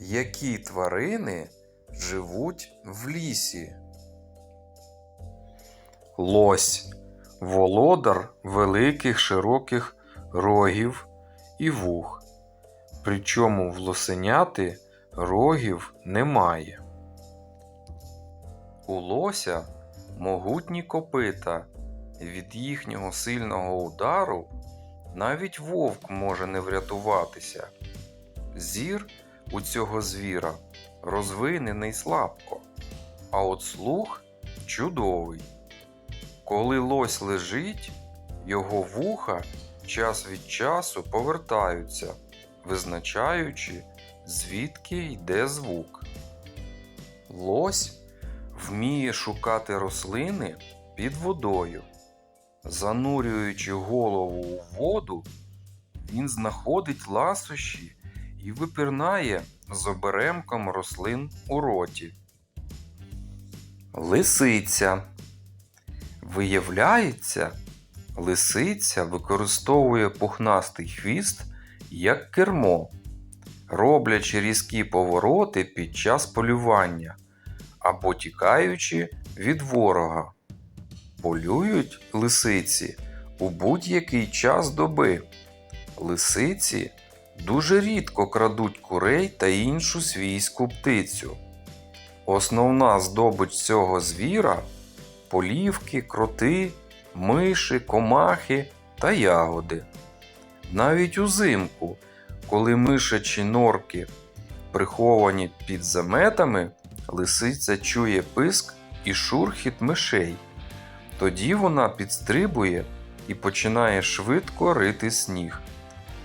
Які тварини живуть в лісі? Лось володар великих широких рогів і вух. Причому в лосеняти рогів немає. У лося могутні копита. Від їхнього сильного удару навіть вовк може не врятуватися. Зір у цього звіра розвинений слабко, а от слух чудовий. Коли лось лежить, його вуха час від часу повертаються, визначаючи, звідки йде звук. Лось вміє шукати рослини під водою. Занурюючи голову у воду, він знаходить ласощі і випірнає з оберемком рослин у роті. Лисиця. Виявляється, лисиця використовує пухнастий хвіст як кермо, роблячи різкі повороти під час полювання або тікаючи від ворога. Полюють лисиці у будь-який час доби. Лисиці дуже рідко крадуть курей та іншу свійську птицю. Основна здобич цього звіра полівки, кроти, миші, комахи та ягоди. Навіть узимку, коли мишачі норки приховані під заметами, лисиця чує писк і шурхіт мишей. Тоді вона підстрибує і починає швидко рити сніг,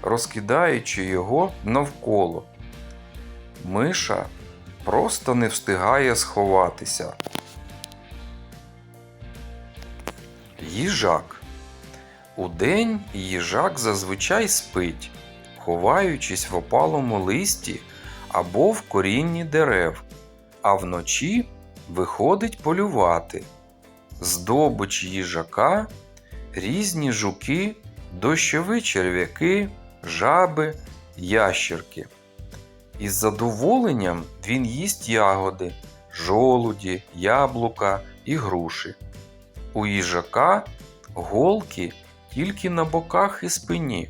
розкидаючи його навколо. Миша просто не встигає сховатися. Їжак. Удень їжак зазвичай спить, ховаючись в опалому листі або в корінні дерев, а вночі виходить полювати. Здобич їжака різні жуки, дощові черв'яки, жаби, ящерки. Із задоволенням він їсть ягоди, жолуді, яблука і груші. У їжака голки тільки на боках і спині,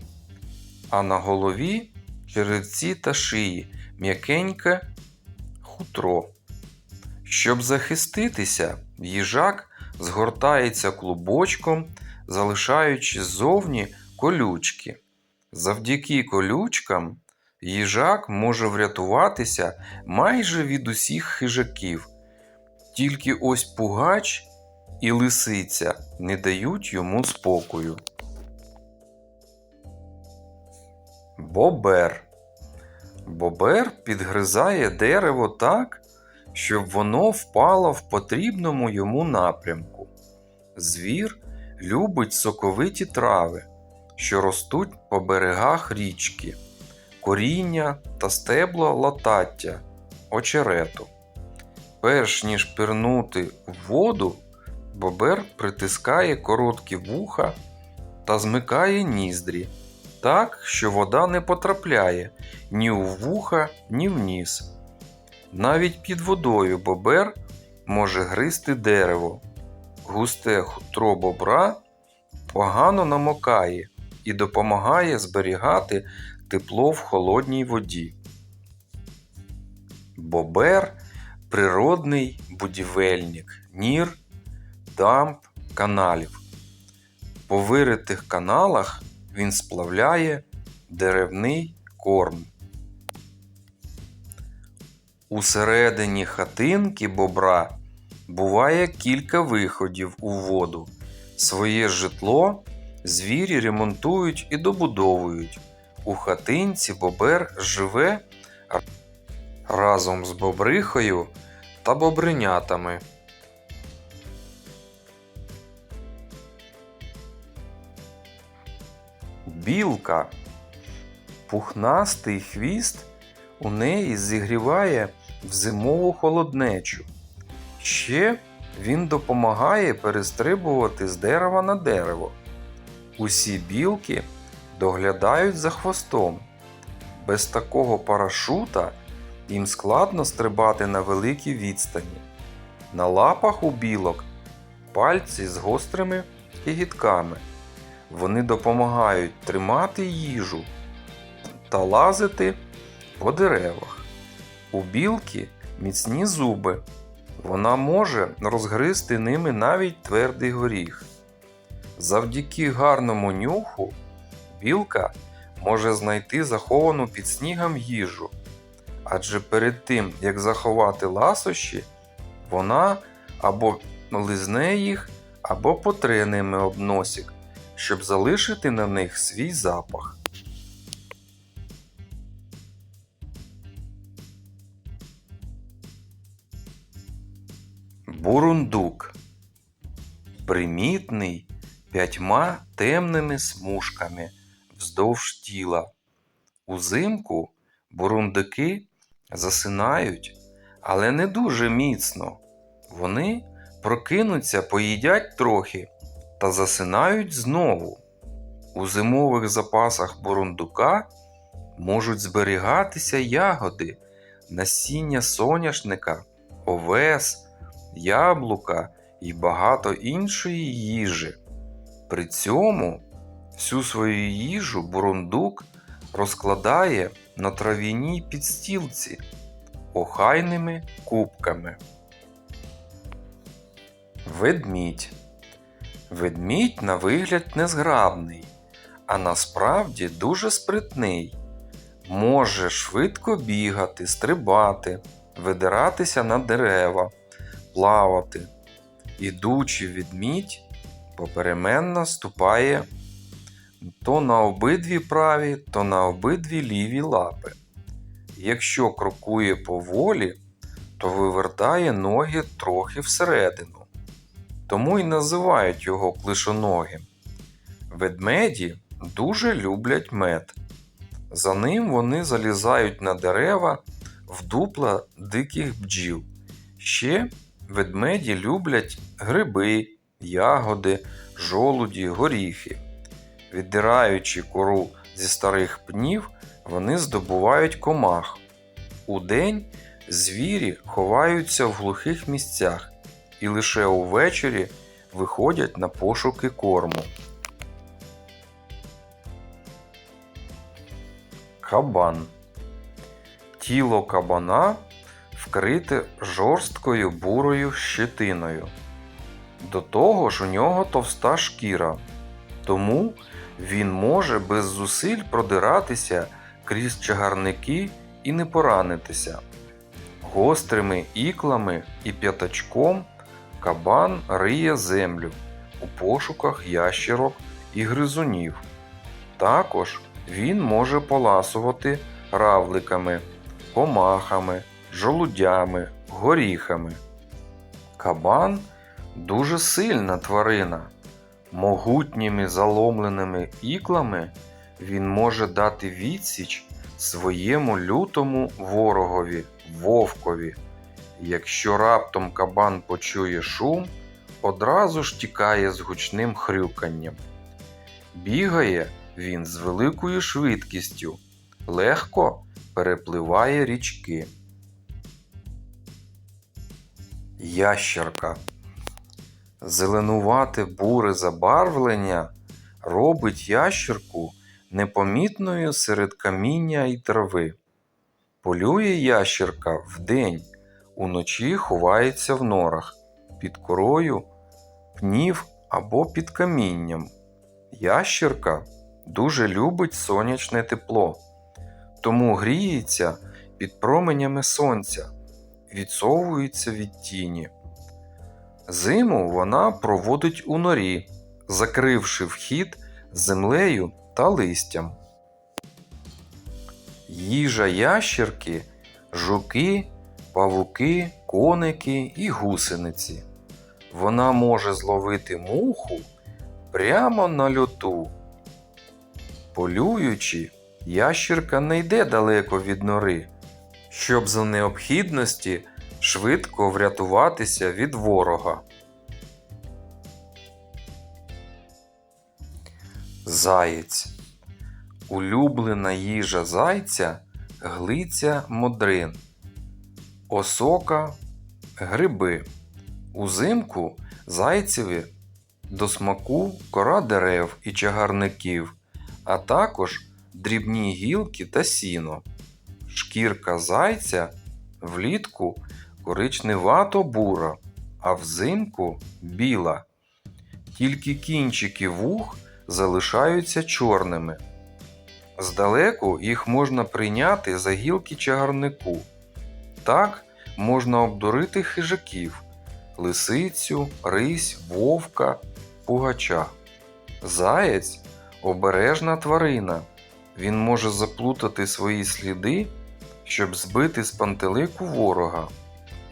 а на голові черевці та шиї м'якеньке хутро. Щоб захиститися, їжак згортається клубочком, залишаючи ззовні колючки. Завдяки колючкам їжак може врятуватися майже від усіх хижаків. Тільки ось пугач і лисиця не дають йому спокою. Бобер. Бобер підгризає дерево так, щоб воно впало в потрібному йому напрямку. Звір любить соковиті трави, що ростуть по берегах річки, коріння та стебла латаття, очерету. Перш ніж пірнути в воду, бобер притискає короткі вуха та змикає ніздрі, так, що вода не потрапляє ні у вуха, ні в ніс. Навіть під водою бобер може гризти дерево. Густе хутро бобра погано намокає і допомагає зберігати тепло в холодній воді. Бобер природний будівельник, нір, дамб, каналів. По виритих каналах він сплавляє деревний корм. Усередині хатинки бобра буває кілька виходів у воду. Своє житло звірі ремонтують і добудовують. У хатинці бобер живе разом з бобрихою та бобринятами. Білка. Пухнастий хвіст у неї зігріває в зимову холоднечу. Ще він допомагає перестрибувати з дерева на дерево. Усі білки доглядають за хвостом. Без такого парашута їм складно стрибати на великій відстані. На лапах у білок пальці з гострими кігітками. Вони допомагають тримати їжу та лазити по деревах. У білки міцні зуби. Вона може розгризти ними навіть твердий горіх. Завдяки гарному нюху білка може знайти заховану під снігом їжу. Адже перед тим, як заховати ласощі, вона або лизне їх, або потре ними об носик, щоб залишити на них свій запах. Бурундук примітний п'ятьма темними смужками вздовж тіла. Узимку бурундуки засинають, але не дуже міцно. Вони прокинуться, поїдять трохи та засинають знову. У зимових запасах бурундука можуть зберігатися ягоди, насіння соняшника, овес, яблука і багато іншої їжі. При цьому всю свою їжу бурундук розкладає на трав'яній підстілці охайними кубками. Ведмідь. Ведмідь на вигляд незграбний, а насправді дуже спритний. Може швидко бігати, стрибати, видиратися на дерева, плавати. Ідучи ведмідь попеременно ступає то на обидві праві, то на обидві ліві лапи. Якщо крокує поволі, то вивертає ноги трохи всередину. Тому й називають його клишоногим. Ведмеді дуже люблять мед. За ним вони залізають на дерева в дупла диких бджіл. Ще ведмеді люблять гриби, ягоди, жолуді, горіхи. Віддираючи кору зі старих пнів, вони здобувають комах. Удень звірі ховаються в глухих місцях і лише увечері виходять на пошуки корму. Кабан. Тіло кабана вкрите жорсткою бурою щетиною. До того ж у нього товста шкіра, тому він може без зусиль продиратися крізь чагарники і не поранитися. Гострими іклами і п'ятачком кабан риє землю у пошуках ящерок і гризунів. Також він може поласувати равликами, комахами, жолудями, горіхами. Кабан дуже сильна тварина. Могутніми заломленими іклами він може дати відсіч своєму лютому ворогові, вовкові. Якщо раптом кабан почує шум, одразу ж тікає з гучним хрюканням. Бігає він з великою швидкістю, легко перепливає річки. Ящерка. Зеленувате буре забарвлення робить ящерку непомітною серед каміння і трави. Полює ящерка вдень, уночі ховається в норах, під корою, пнів або під камінням. Ящерка дуже любить сонячне тепло, тому гріється під променями сонця, відсовується від тіні. Зиму вона проводить у норі, закривши вхід землею та листям. Їжа ящерки, жуки, павуки, коники і гусениці. Вона може зловити муху прямо на льоту. Полюючи, ящерка не йде далеко від нори, щоб за необхідності швидко врятуватися від ворога. Заєць. Улюблена їжа зайця глиця модрин. осока, гриби. Узимку зайцеві до смаку кора дерев і чагарників, а також дрібні гілки та сіно. Шкірка зайця влітку коричневато бура, а взимку біла. Тільки кінчики вух залишаються чорними. Здалеку їх можна прийняти за гілки чагарнику. Так можна обдурити хижаків, лисицю, рись, вовка, пугача. Заєць обережна тварина. Він може заплутати свої сліди, щоб збити з пантелику ворога.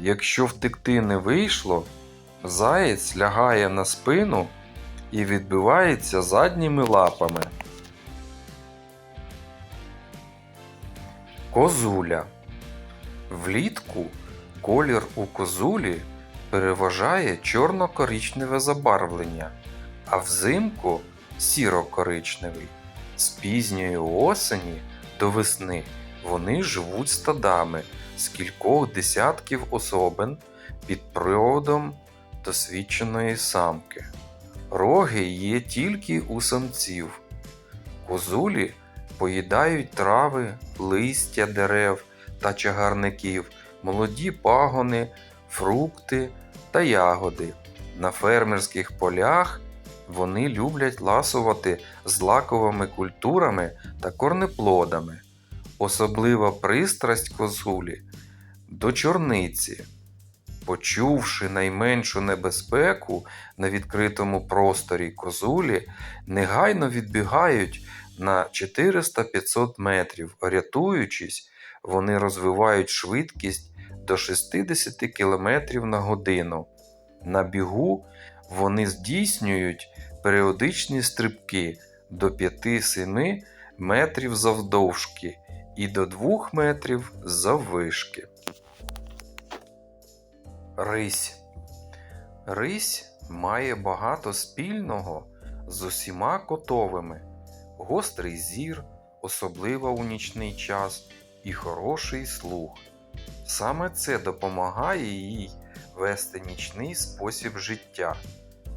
Якщо втекти не вийшло, заєць лягає на спину і відбивається задніми лапами. Козуля. Влітку колір у козулі переважає чорно-коричневе забарвлення, а взимку сіро-коричневий. З пізньої осені до весни вони живуть стадами з кількох десятків особин під приводом досвідченої самки. Роги є тільки у самців. Козулі поїдають трави, листя дерев та чагарників, молоді пагони, фрукти та ягоди. На фермерських полях вони люблять ласувати злаковими культурами та корнеплодами. Особлива пристрасть козулі до чорниці. Почувши найменшу небезпеку на відкритому просторі козулі, негайно відбігають на 400-500 метрів. Рятуючись, вони розвивають швидкість до 60 км на годину. На бігу вони здійснюють періодичні стрибки до 5-7 метрів завдовжки і до 2 метрів заввишки. Рись. Рись має багато спільного з усіма котовими, гострий зір, особливо у нічний час, і хороший слух. Саме це допомагає їй вести нічний спосіб життя,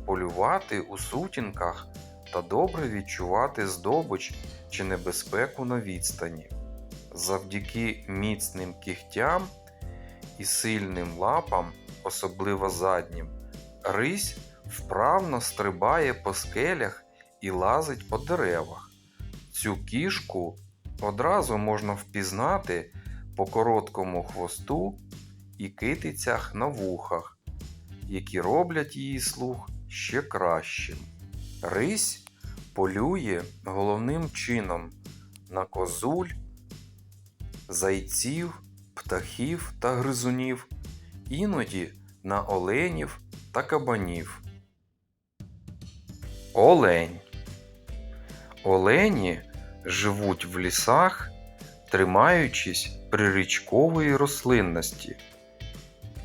полювати у сутінках та добре відчувати здобич чи небезпеку на відстані. Завдяки міцним кігтям і сильним лапам, особливо заднім, рись вправно стрибає по скелях і лазить по деревах. Цю кішку одразу можна впізнати по короткому хвосту і китицях на вухах, які роблять її слух ще кращим. Рись полює головним чином на козуль, зайців, птахів та гризунів, іноді на оленів та кабанів. Олень. Олені живуть в лісах, тримаючись прирічкової рослинності.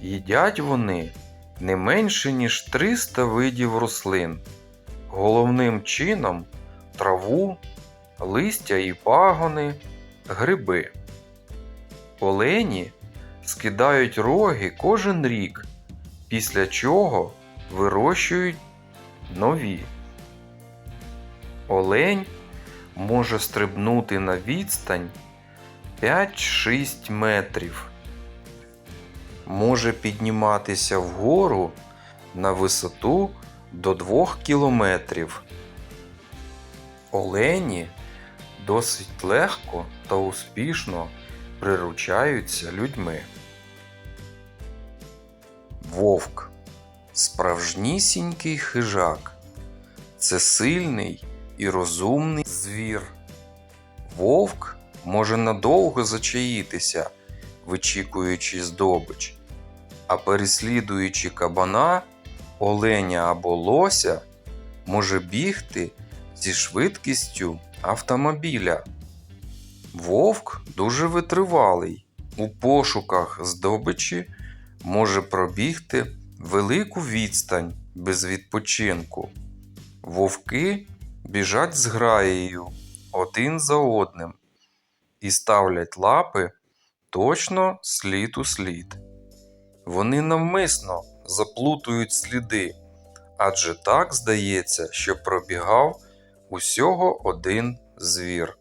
Їдять вони не менше ніж 300 видів рослин, головним чином траву, листя і пагони, гриби. Олені скидають роги кожен рік, після чого вирощують нові. Олень може стрибнути на відстань 5-6 метрів. Може підніматися вгору на висоту до 2 кілометрів. Олені досить легко та успішно приручаються людьми. Вовк справжнісінький хижак. Це сильний і розумний звір. Вовк може надовго зачаїтися, вичікуючи здобич, а переслідуючи кабана, оленя або лося, може бігти зі швидкістю автомобіля. Вовк дуже витривалий. У пошуках здобичі може пробігти велику відстань без відпочинку. Вовки біжать зграєю один за одним і ставлять лапи точно слід у слід. Вони навмисно заплутують сліди, адже так здається, що пробігав усього один звір.